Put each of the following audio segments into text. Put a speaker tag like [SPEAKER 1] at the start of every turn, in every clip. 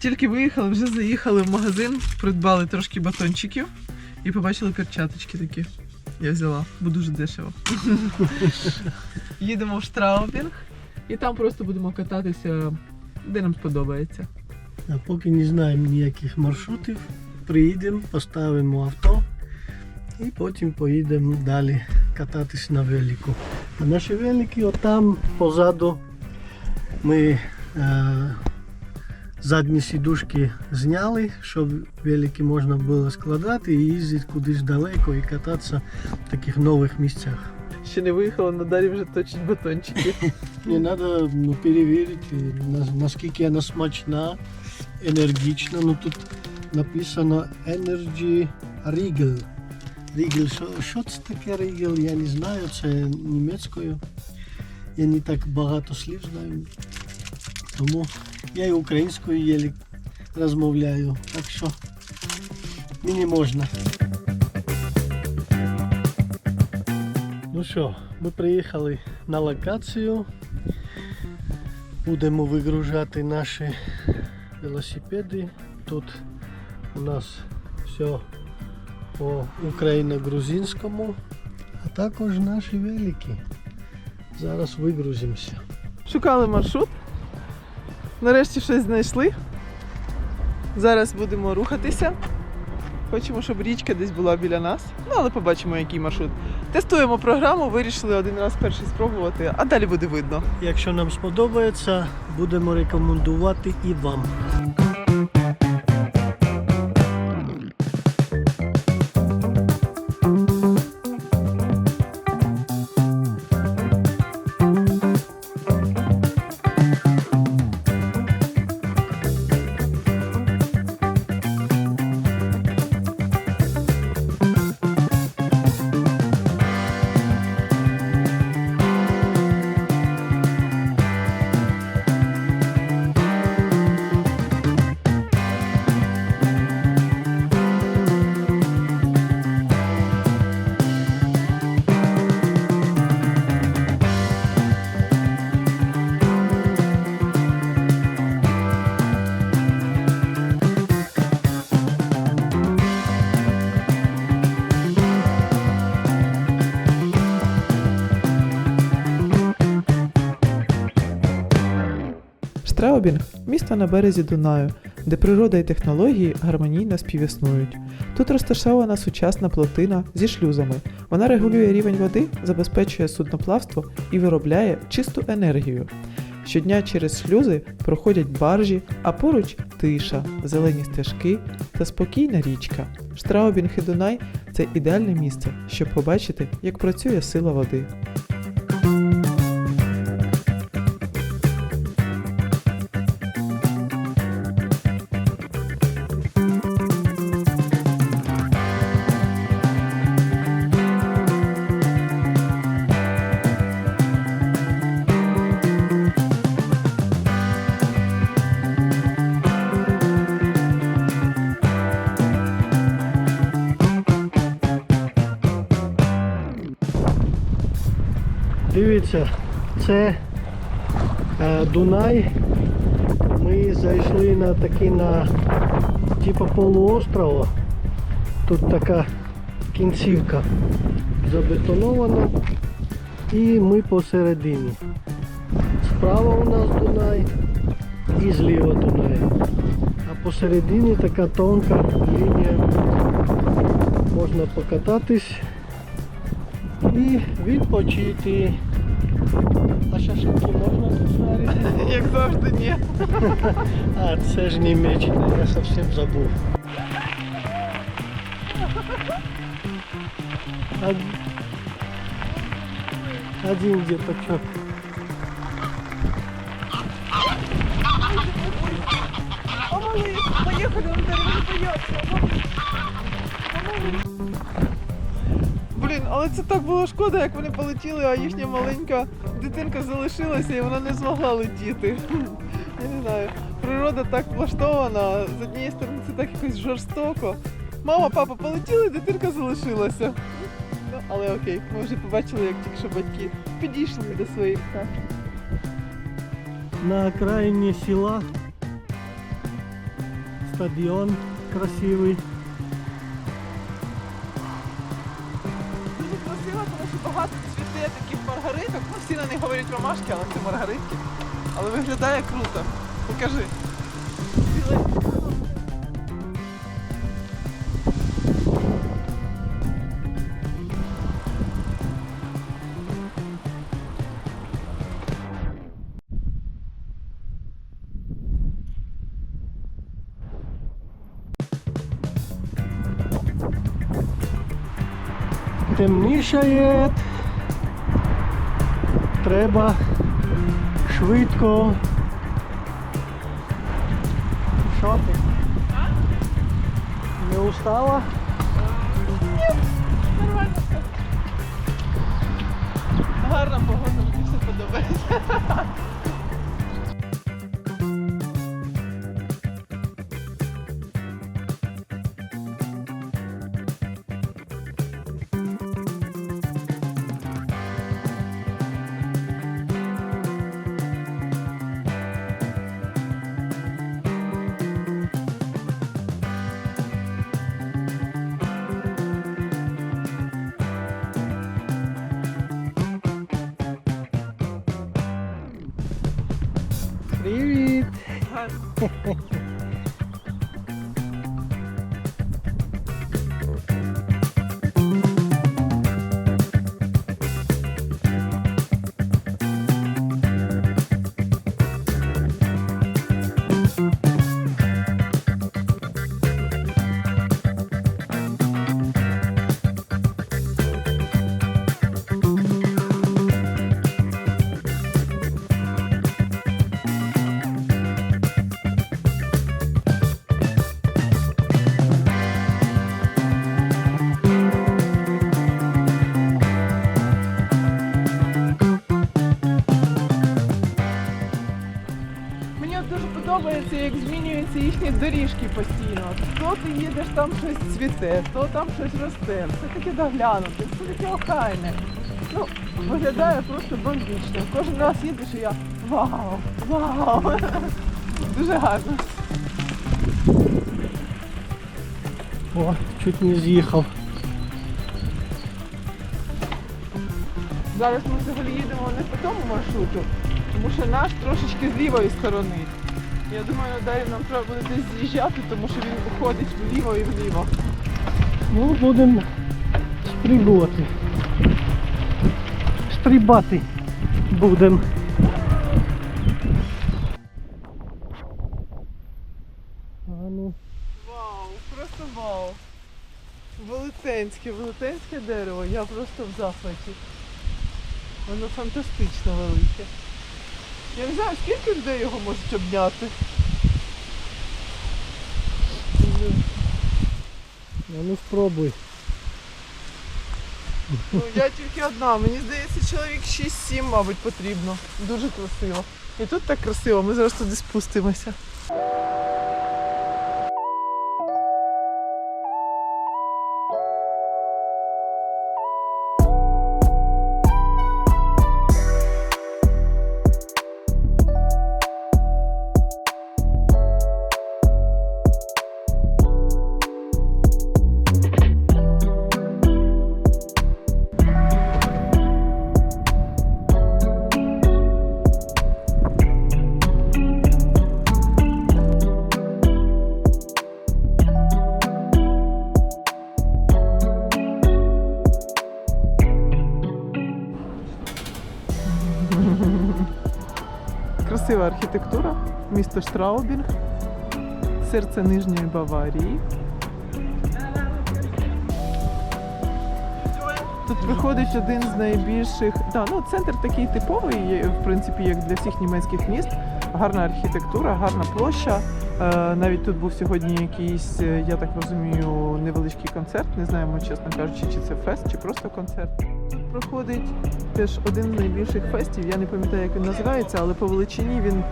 [SPEAKER 1] Тільки виїхали, вже заїхали в магазин, придбали трошки батончиків і побачили перчаточки такі. Я взяла, бо дуже дешево. Їдемо в Штраубінг і там просто будемо кататися, де нам сподобається.
[SPEAKER 2] А поки не знаємо ніяких маршрутів, приїдемо, поставимо авто і потім поїдемо далі кататись на велику. А наші велики отам позаду ми е, задні сідушки зняли, щоб велики можна було складати і їздити кудись далеко і кататися в таких нових місцях.
[SPEAKER 1] Ще не виїхала, на далі вже точить батончики.
[SPEAKER 2] Не треба ну, перевірити, на- наскільки вона смачна, енергічна. Ну тут написано Energy Riegel. Riegel, що, що це таке Riegel, я не знаю, це німецькою. Я не так багато слів знаю. Тому я і українською єлі розмовляю. Так що мені можна. Ну що, ми приїхали на локацію. Будемо вигружати наші велосипеди. Тут у нас все по україно-грузинському, а також наші велики. Зараз вигрузимося.
[SPEAKER 1] Шукали маршрут. Нарешті щось знайшли. Зараз будемо рухатися. Хочемо, щоб річка десь була біля нас. Ну, але побачимо, який маршрут. Тестуємо програму, вирішили один раз перший спробувати, а далі буде видно.
[SPEAKER 2] Якщо нам сподобається, будемо рекомендувати і вам.
[SPEAKER 1] Місто на березі Дунаю, де природа і технології гармонійно співіснують. Тут розташована сучасна плотина зі шлюзами. Вона регулює рівень води, забезпечує судноплавство і виробляє чисту енергію. Щодня через шлюзи проходять баржі, а поруч тиша, зелені стежки та спокійна річка. Штраубінг і Дунай це ідеальне місце, щоб побачити, як працює сила води.
[SPEAKER 2] Дивіться, це е, Дунай. Ми зайшли на такий на типу полуострова. Тут така кінцівка забетонована. І ми посередині. Справа у нас Дунай і зліва Дунай. А посередині така тонка лінія. Можна покататись і відпочити. А шашлики можна тут зварити?
[SPEAKER 1] Як завжди, ні.
[SPEAKER 2] А, це ж Німеччина, я зовсім забув. Од- Один діточок.
[SPEAKER 1] Поїхали, он Блін, але це так було шкода, як вони полетіли, а їхня маленька дитинка залишилася і вона не змогла летіти. Я не знаю. Природа так влаштована. З однієї сторони це так якось жорстоко. Мама, папа полетіли, дитинка залишилася. Ну, але окей, ми вже побачили, як тільки що батьки підійшли до своїх птахів.
[SPEAKER 2] На окраїні села стадіон красивий.
[SPEAKER 1] Багато цвіте таких маргариток. Ну, всі на них говорять ромашки, але це маргаритки. Але виглядає круто. Покажи.
[SPEAKER 2] Темнішає. Треба швидко. Що ти? Не устала?
[SPEAKER 1] Ні, Нормально. Гарна погода, мені все подобається. heh змінюються їхні доріжки постійно. То ти їдеш, там щось цвіте, то там щось росте. Все таке доглянуте, все таке охайне. Ну, виглядає просто бомбічно. Кожен раз їдеш і я вау, вау. Дуже гарно.
[SPEAKER 2] О, чуть не з'їхав.
[SPEAKER 1] Зараз ми взагалі їдемо не по тому маршруту, тому що наш трошечки з лівої сторони. Я думаю, далі нам треба буде десь з'їжджати, тому що він виходить вліво і вліво.
[SPEAKER 2] Ну, будемо стрибувати. Стрибати будемо. Ну,
[SPEAKER 1] Вау, просто вау. Велетенське, велетенське дерево. Я просто в захваті. Воно фантастично велике. Я не знаю, скільки людей його можуть обняти.
[SPEAKER 2] Ну, ну спробуй.
[SPEAKER 1] Ну, я тільки одна. Мені здається, чоловік 6-7, мабуть, потрібно. Дуже красиво. І тут так красиво, ми зараз туди спустимося. Красива архітектура, місто Штраубінг, серце Нижньої Баварії. Тут виходить один з найбільших. Да, ну, центр такий типовий, в принципі, як для всіх німецьких міст. Гарна архітектура, гарна площа. Е, навіть тут був сьогодні якийсь, е, я так розумію, невеличкий концерт. Не знаємо, чесно кажучи, чи це фест, чи просто концерт. Проходить теж один з найбільших фестів. Я не пам'ятаю, як він називається, але по величині він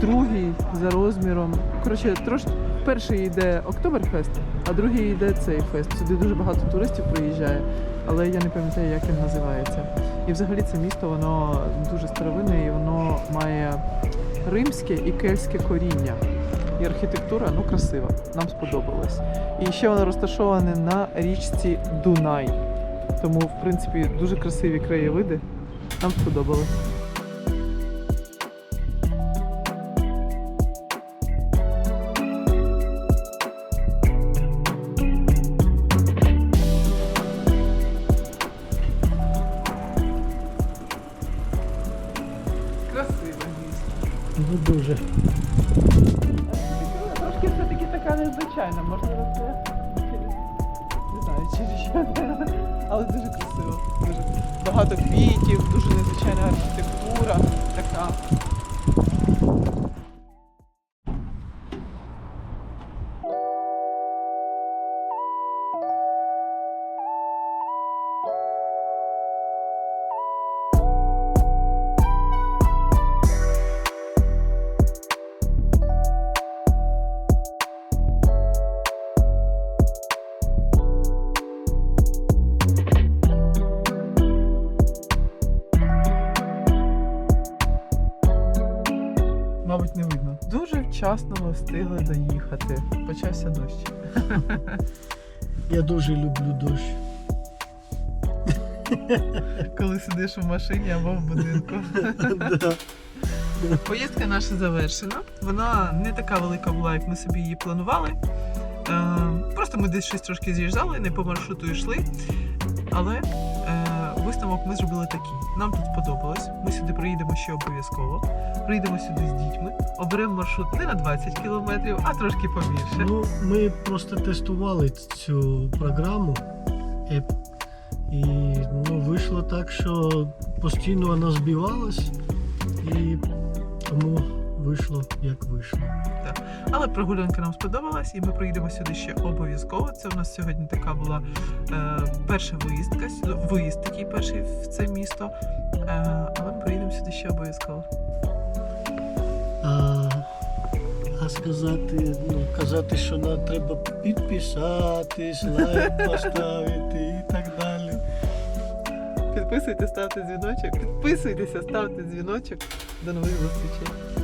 [SPEAKER 1] другий за розміром. Коротше, трош... перший йде Октоберфест, а другий йде цей фест. Сюди дуже багато туристів приїжджає, але я не пам'ятаю, як він називається. І взагалі це місто воно дуже старовинне і воно має римське і кельтське коріння. і архітектура ну красива. Нам сподобалось. І ще воно розташоване на річці Дунай. Тому, в принципі, дуже красиві краєвиди. Нам сподобалось. Красиве місто.
[SPEAKER 2] Ну дуже.
[SPEAKER 1] Трошки все-таки така незвичайна, можливо, це через не знаю, через що. Але дуже красиво. Дуже багато квітів, дуже незвичайна архітектура, така. Вчасно встигли доїхати. Почався дощ.
[SPEAKER 2] Я дуже люблю дощ.
[SPEAKER 1] Коли сидиш в машині або в будинку. Поїздка наша завершена. Вона не така велика була, як ми собі її планували. Е, просто ми десь щось трошки з'їжджали, не по маршруту йшли. Але висновок ми зробили такий. Нам тут сподобалось. Ми сюди приїдемо ще обов'язково. Приїдемо сюди з дітьми, оберемо маршрут не на 20 кілометрів, а трошки побільше.
[SPEAKER 2] Ну, ми просто тестували цю програму І ну, вийшло так, що постійно вона збивалась, і тому вийшло як вийшло.
[SPEAKER 1] Але прогулянка нам сподобалась, і ми приїдемо сюди ще обов'язково. Це у нас сьогодні така була е, перша виїздка, виїзд такий перший в це місто. Е, але ми приїдемо сюди ще обов'язково.
[SPEAKER 2] А, а сказати, ну, казати, що нам треба підписатись, лайк поставити і так далі.
[SPEAKER 1] Підписуйтесь, ставте дзвіночок. Підписуйтеся, ставте дзвіночок. До нових зустрічей.